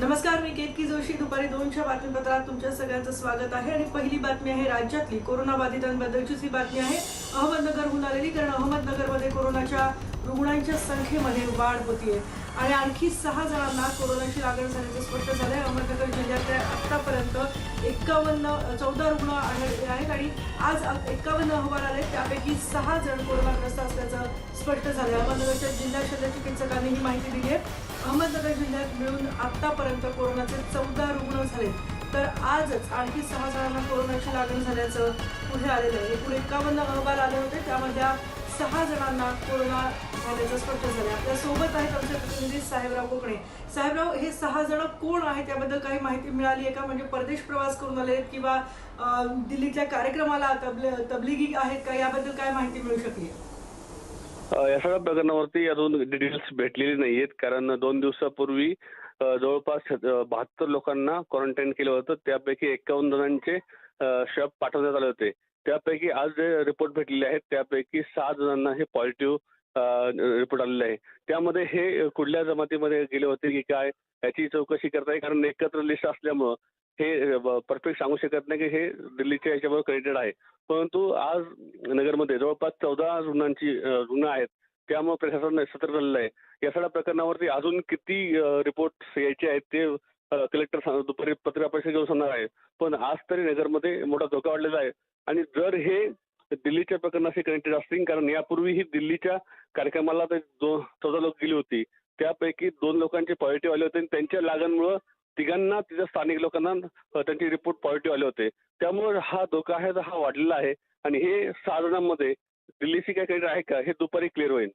नमस्कार मी केतकी जोशी. दुपारी दोनच्या बातमीपत्रात तुमच्या सगळ्यांचं स्वागत आहे. आणि पहिली बातमी आहे राज्यातली. कोरोना बाधितांबद्दलचीच ही बातमी आहे अहमदनगरहून आलेली. कारण अहमदनगरमध्ये कोरोनाच्या रुग्णांच्या संख्येमध्ये वाढ होतीये. आणि आणखी सहा जणांना कोरोनाची लागण झाल्याचं स्पष्ट झालंय. अहमदनगर जिल्ह्यातल्या आतापर्यंत एकावन्न चौदा रुग्ण आढळले आहेत आणि आज एकावन्न अहवाल आले त्यापैकी सहा जण कोरोनाग्रस्त असल्याचं स्पष्ट झालंय. अहमदनगरच्या जिल्हा शल्य चिकित्सकांनी ही माहिती दिली आहे. अहमदनगर जिल्ह्यात मिळून आतापर्यंत कोरोनाचे चौदा रुग्ण झाले तर आजच आणखी सहा जणांना कोरोनाची लागण झाल्याचं पुढे आलेलं आहे. एकूण एकावन्न अहवाल आले होते. त्यामध्ये सहा जणांना कोरोना झाल्याचं स्पष्ट झालं. आपल्यासोबत आहेत आमचे प्रतिनिधी साहेबराव कोकणे. साहेबराव हे सहा जण कोण आहेत? त्याबद्दल काही माहिती मिळाली आहे का? म्हणजे परदेश प्रवास करून आले आहेत किंवा दिल्लीतल्या कार्यक्रमाला तबले तबलिगी आहेत का? याबद्दल काय माहिती मिळू शकली या सगळ्या प्रकरणावरती अजून डिटेल्स भेटलेली नाहीयेत. कारण दोन दिवसापूर्वी जवळपास बहात्तर लोकांना क्वारंटाईन केलं होतं. त्यापैकी एकावन्न जणांचे शब पाठवण्यात आले होते. त्यापैकी आज जे रिपोर्ट भेटलेले आहेत त्यापैकी सहा जणांना हे पॉझिटिव्ह रिपोर्ट आलेले आहे. त्यामध्ये हे कुठल्या जमातीमध्ये गेले होते की काय याची चौकशी करता येईल कारण एकत्र लिस्ट असल्यामुळं हे परफेक्ट सांगू शकत नाही की हे दिल्लीच्या याच्याबरोबर कनेक्टेड आहे. परंतु आज नगरमध्ये जवळपास चौदा रुग्णांची रुग्ण आहेत. त्यामुळे प्रशासन सतर्क झालेलं आहे. या सगळ्या प्रकरणावरती अजून किती रिपोर्ट यायचे आहेत ते कलेक्टर दुपारी पत्रकार परिषद घेऊन सांगणार आहे. पण आज तरी नगरमध्ये मोठा धोका वाढलेला आहे. आणि जर हे दिल्लीच्या प्रकरणाशी कनेक्टेड असतील कारण यापूर्वीही दिल्लीच्या कार्यक्रमाला ते दोन चौदा लोक गेली होती. त्यापैकी दोन लोकांचे पॉझिटिव्ह आले होते आणि त्यांच्या लागणमुळं तिघांना तिथं स्थानिक लोकांना त्यांचे रिपोर्ट पॉझिटिव्ह आले होते. त्यामुळे हा धोका आहे हा वाढलेला आहे. आणि हे सहा जणांमध्ये दिल्लीशी काय कनेक्ट आहे का हे दुपारी क्लिअर होईल.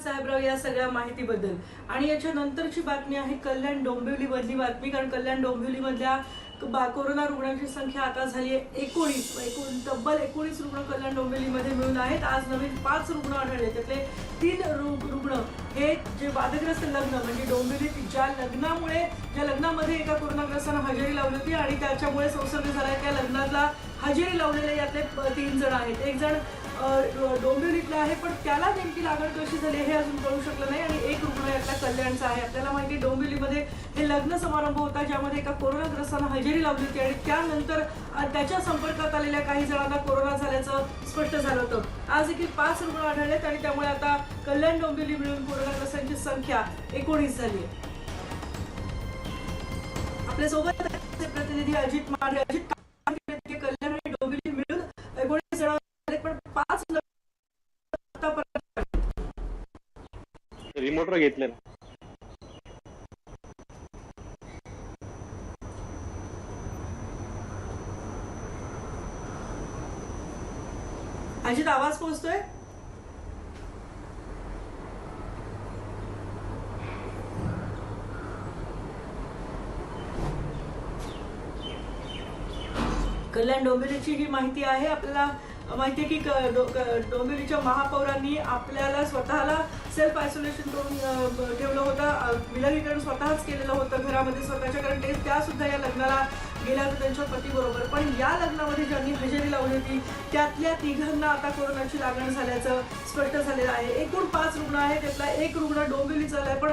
साहेबराव या सगळ्या माहितीबद्दल. आणि याच्या नंतरची बातमी आहे कल्याण डोंबिवली मधली बातमी कारण कल्याण डोंबिवली मधल्या बा- कोरोना रुग्णांची संख्या आता झाली आहे एकोणीस. एकूण तब्बल एकोणीस रुग्ण कल्याण डोंबिवलीमध्ये मिळून आहेत. आज नवीन पाच रुग्ण आढळले त्यातले तीन रुग्ण हे जे वादग्रस्त लग्न म्हणजे डोंबिवलीत ज्या लग्नामुळे ज्या लग्नामध्ये एका कोरोनाग्रस्तानं हजेरी लावली होती आणि त्याच्यामुळे संसर्ग झाला त्या लग्नातला हजेरी लावलेले यातले तीन जण आहेत. एक जण डोंबिवलीतला आहे पण त्याला नेमकी लागण कशी झाली हे अजून कळू शकलं नाही. आणि एक रुग्ण यातला कल्याणचा आहे. आपल्याला माहिती आहे, डोंबिवलीमध्ये हे लग्न समारंभ होता ज्यामध्ये एका कोरोनाग्रस्तानं हजेरी लावली होती. आणि त्यानंतर त्याच्या संपर्कात आलेल्या काही जणांना कोरोना झाल्याचं स्पष्ट झालं होतं. आज देखील पाच रुग्ण आढळलेत आणि त्यामुळे आता कल्याण डोंबिवली मिळून कोरोनाग्रस्तांची संख्या एकोणीस झाली आहे. आपल्यासोबत प्रतिनिधी अजित मारे अजित रिमोटवर घेतलं ना अजित आवाज पोहोचतोय? कल्याण डोंबिवलीची ही माहिती आहे आपल्याला माहिती आहे की डोंबिवलीच्या महापौरांनी आपल्याला स्वतःला सेल्फ आयसोलेशन करून ठेवलं होतं. विलगीकरण स्वतःच केलेलं होतं घरामध्ये स्वतःच्या कारण ते त्या सुद्धा या लग्नाला गेल्या होत्या त्यांच्या पतीबरोबर पण या लग्नामध्ये ज्यांनी हजेरी लावली होती त्यातल्या तिघांना आता कोरोनाची लागण झाल्याचं स्पष्ट झालेलं आहे. एकूण पाच रुग्ण आहेत त्यातला एक रुग्ण डोंबिवलीचा आहे पण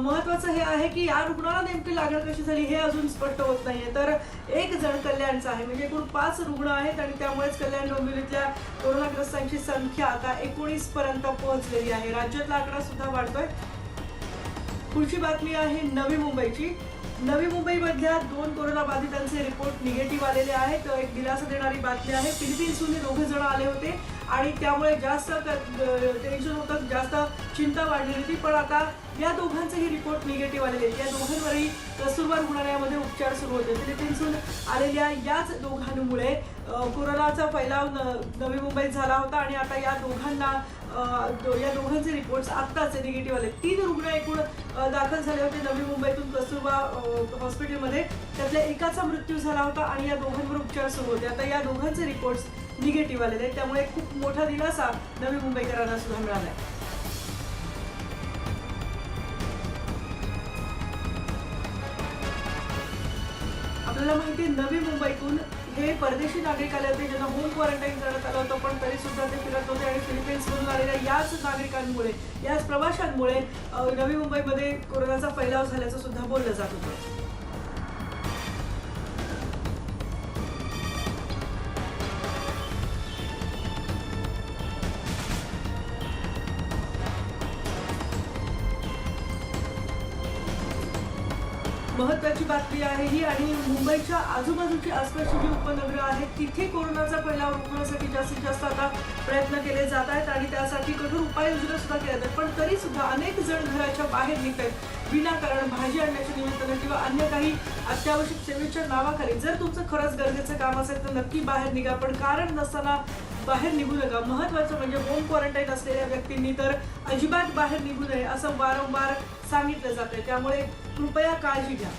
महत्वाचं हे आहे की या रुग्णाला नेमकी लागण कशी झाली हे अजून स्पष्ट होत नाहीये. तर एक जण कल्याणचा आहे म्हणजे एकूण पाच रुग्ण आहेत आणि त्यामुळेच कल्याण डोंबिवलीतल्या कोरोनाग्रस्तांची संख्या आता एकोणीस पर्यंत पोहोचलेली आहे. राज्यातला आकडा सुद्धा वाढतोय. पुढची बातमी आहे नवी मुंबईची. नवी मुंबईमधल्या दोन कोरोना बाधितांचे रिपोर्ट निगेटिव्ह आलेले आहेत. एक दिलासा देणारी बातमी आहे फिलिपिन्सहून हे दोघे जण आले होते. आणि त्यामुळे जास्त टेन्शन होतं जास्त चिंता वाढली होती. पण आता या दोघांचेही रिपोर्ट निगेटिव्ह आलेले आहेत या दोघांवरही कस्तुरबा रुग्णालयामध्ये उपचार सुरू होते. फिलिपिन्सहून आलेल्या याच दोघांमुळे कोरोनाचा फैलाव नवी मुंबईत झाला होता आणि आता या दोघांना दो- या दोघांचे रिपोर्ट्स आत्ताच निगेटिव्ह आले तीन रुग्ण एकूण दाखल झाले होते नवी मुंबईतून कस्तुरबा हॉस्पिटलमध्ये त्यातल्या एकाचा मृत्यू झाला होता आणि या दोघांवर उपचार सुरू होते. आता या दोघांचे रिपोर्ट्स निगेटिव्ह आलेले आहेत. त्यामुळे खूप मोठा दिलासा नवी मुंबईकरांना सुद्धा मिळाला आहे. आपल्याला माहिती नवी मुंबईतून हे परदेशी नागरिक आले होते ज्यांना होम क्वारंटाईन करण्यात आलं होतं पण तरी सुद्धा ते फिरत होते आणि फिलिपिन्समधून आलेल्या याच नागरिकांमुळे याच प्रवाशांमुळे नवी मुंबईमध्ये कोरोनाचा फैलाव झाल्याचं सुद्धा बोललं जात होतं. महत्वाची बातमी आहे ही आणि मुंबईच्या आजूबाजूची आसपासची जी उपनगरं आहेत तिथे कोरोनाचा फैलाव रोखण्यासाठी जास्तीत जास्त आता प्रयत्न केले जात आहेत आणि त्यासाठी कठोर उपाययोजना सुद्धा केल्या जातात. पण तरी सुद्धा अनेक जण घराच्या बाहेर निघत आहेत विनाकारण भाजी आणण्याच्या निमित्तानं किंवा अन्य काही अत्यावश्यक सेवेच्या नावाखाली जर तुमचं खरंच गरजेचं काम असेल तर नक्की बाहेर निघा. पण कारण नसताना बाहेर निघू नका. महत्वाचं म्हणजे होम क्वारंटाईन असलेल्या व्यक्तींनी तर अजिबात बाहेर निघू नये असं वारंवार सांगितलं जातंय. त्यामुळे कृपया काळजी घ्या.